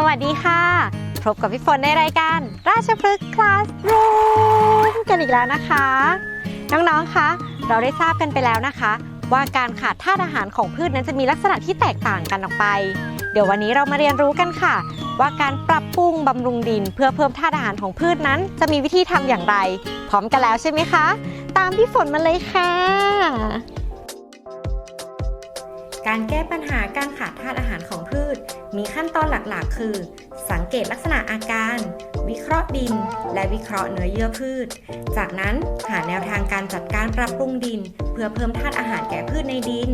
สวัสดีค่ะ พบกับพี่ฝนในรายการ ราชพฤกษ์คลาสรูมกันอีกแล้วนะคะ น้องๆ คะ เราได้ทราบกันไปแล้วนะคะ ว่าการขาดธาตุอาหารของพืชนั้นจะมีลักษณะที่แตกต่างกันออกไป เดี๋ยววันนี้เรามาเรียนรู้กันค่ะ ว่าการปรับปรุงบำรุงดิน เพื่อเพิ่มธาตุอาหารของพืชนั้น จะมีวิธีทำอย่างไร พร้อมกันแล้วใช่ไหมคะ ตามพี่ฝนมาเลยค่ะ การแก้ปัญหาการขาดธาตุอาหารของพืช มีขั้นตอนหลักๆ คือ สังเกตลักษณะอาการ วิเคราะห์ดิน และวิเคราะห์เนื้อเยื่อพืช จากนั้นหาแนวทางการจัดการปรับปรุงดิน เพื่อเพิ่มธาตุอาหารแก่พืชในดิน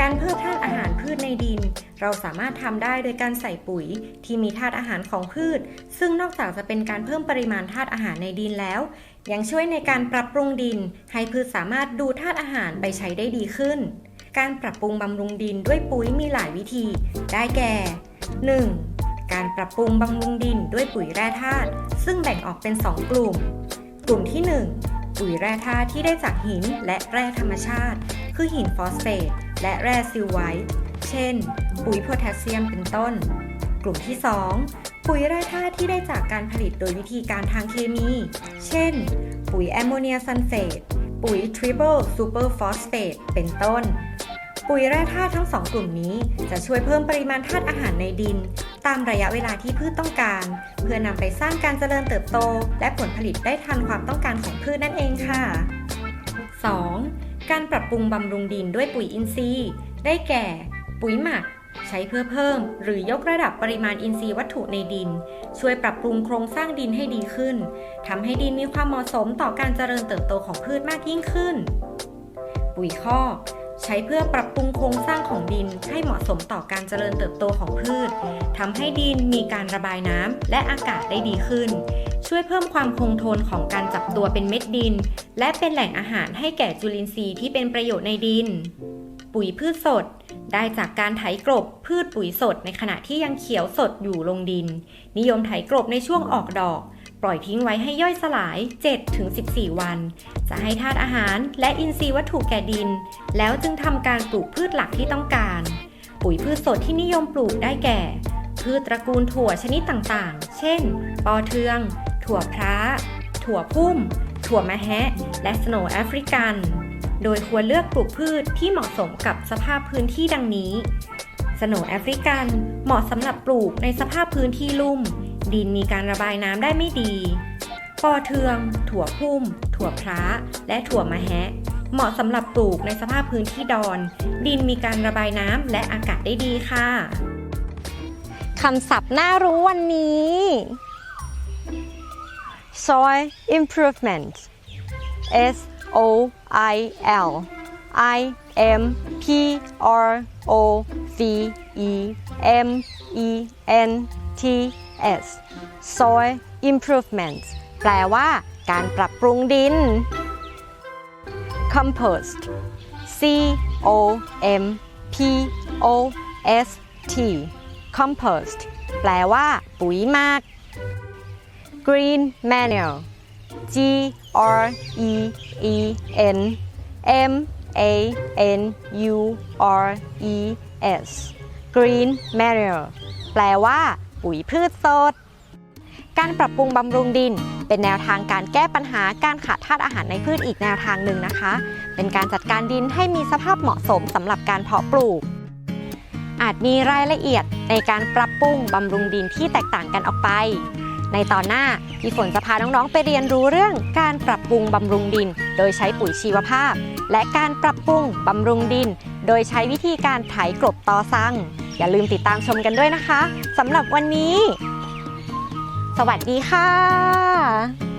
การเพิ่มธาตุอาหารพืชในดิน เราสามารถทำได้โดยการใส่ปุ๋ยที่มีธาตุอาหารของพืช ซึ่งนอกจากจะเป็นการเพิ่มปริมาณธาตุอาหารในดินแล้ว ยังช่วยในการปรับปรุงดิน ให้พืชสามารถดูธาตุอาหารไปใช้ได้ดีขึ้น การปรับปรุงบำรุงดินด้วยปุ๋ยมีหลายวิธี ได้แก่ 1. การปรับปรุงบำรุงดินด้วยปุ๋ยแร่ธาตุซึ่งแบ่งออกเป็น 2 กลุ่ม กลุ่มที่ 1 ปุ๋ยแร่ธาตุที่ได้จากหินและแร่ธรรมชาติ คือหินฟอสเฟตและแร่ซิลไวท์เช่น ปุ๋ยโพแทสเซียมเป็นต้น กลุ่มที่ 2 ปุ๋ยแร่ธาตุที่ได้จากการผลิตโดยวิธีการทางเคมี เช่น ปุ๋ยแอมโมเนียซัลเฟตปุ๋ย Triple Super Phosphate เป็นต้น ปุ๋ยแร่ธาตุทั้งสองกลุ่มนี้ จะช่วยเพิ่มปริมาณธาตุอาหารในดิน ตามระยะเวลาที่พืชต้องการ เพื่อนำไปสร้างการเจริญเติบโต และผลผลิตได้ทันความต้องการของพืชนั่นเองค่ะ 2. การปรับปรุงบำรุงดินด้วยปุ๋ยอินทรีย์ ได้แก่ ปุ๋ยหมัก ใช้เพื่อเพิ่ม หรือยกระดับปริมาณอินทรีย์วัตถุในดิน ช่วยปรับปรุงโครงสร้างดินให้ดีขึ้นทำให้ดินมีความเหมาะสมต่อการเจริญเติบโตของพืชมากยิ่งขึ้น ปุ๋ยคอก ใช้เพื่อปรับปรุงโครงสร้างของดินให้เหมาะสมต่อการเจริญเติบโตของพืชทำให้ดินมีการระบายน้ำและอากาศได้ดีขึ้น ช่วยเพิ่มความคงทนของการจับตัวเป็นเม็ดดิน และเป็นแหล่งอาหารให้แก่จุลินทรีย์ที่เป็นประโยชน์ในดิน ปุ๋ยพืชสดได้จากการไถกลบพืชปุ๋ยสดในขณะที่ยังเขียวสดอยู่ลงดิน นิยมไถกลบในช่วงออกดอก ปล่อยทิ้งไว้ให้ย่อยสลาย 7-14 วัน จะให้ธาตุอาหารและอินทรีย์วัตถุแก่ดิน แล้วจึงทำการปลูกพืชหลักที่ต้องการ ปุ๋ยพืชสดที่นิยมปลูกได้แก่ พืชตระกูลถั่วชนิดต่างๆ เช่น ปอเทือง ถั่วพร้าถั่วพุ่ม ถั่วมะแฮะ และสโนว์แอฟริกัน โดยควรเลือกปลูกพืชที่เหมาะสมกับสภาพพื้นที่ดังนี้ สโนว์แอฟริกันเหมาะสำหรับปลูกในสภาพพื้นที่ลุ่ม ดินมีการระบายน้ำได้ไม่ดี ปอเทือง ถั่วพุ่ม ถั่วพร้าและถั่วมะแฮะ เหมาะสำหรับปลูกในสภาพพื้นที่ดอน ดินมีการระบายน้ำและอากาศได้ดีค่ะคำศัพท์น่ารู้วันนี้ soil improvement S O I L I M P R O V E M E N T S soil improvement แปลว่า การปรับปรุงดิน compost C O M P O S T compost แปลว่า ปุ๋ยหมัก green manure G R E E N M A N U R E S green manure แปลว่า ปุ๋ยพืชสด การปรับปรุงบำรุงดิน เป็นแนวทางการแก้ปัญหาการขาดธาตุอาหารในพืชอีกแนวทางหนึ่งนะคะ เป็นการจัดการดินให้มีสภาพเหมาะสมสำหรับการเพาะปลูก อาจมีรายละเอียดในการปรับปรุงบำรุงดินที่แตกต่างกันออกไป ในตอนหน้าพี่ฝนจะพาน้องๆไปเรียนรู้เรื่องการปรับปรุงบำรุงดิน โดยใช้ปุ๋ยชีวภาพ และการปรับปรุงบำรุงดิน โดยใช้วิธีการไถกลบตอซัง อย่าลืมติดตามชมกันด้วยนะคะสำหรับวันนี้ สวัสดีค่ะ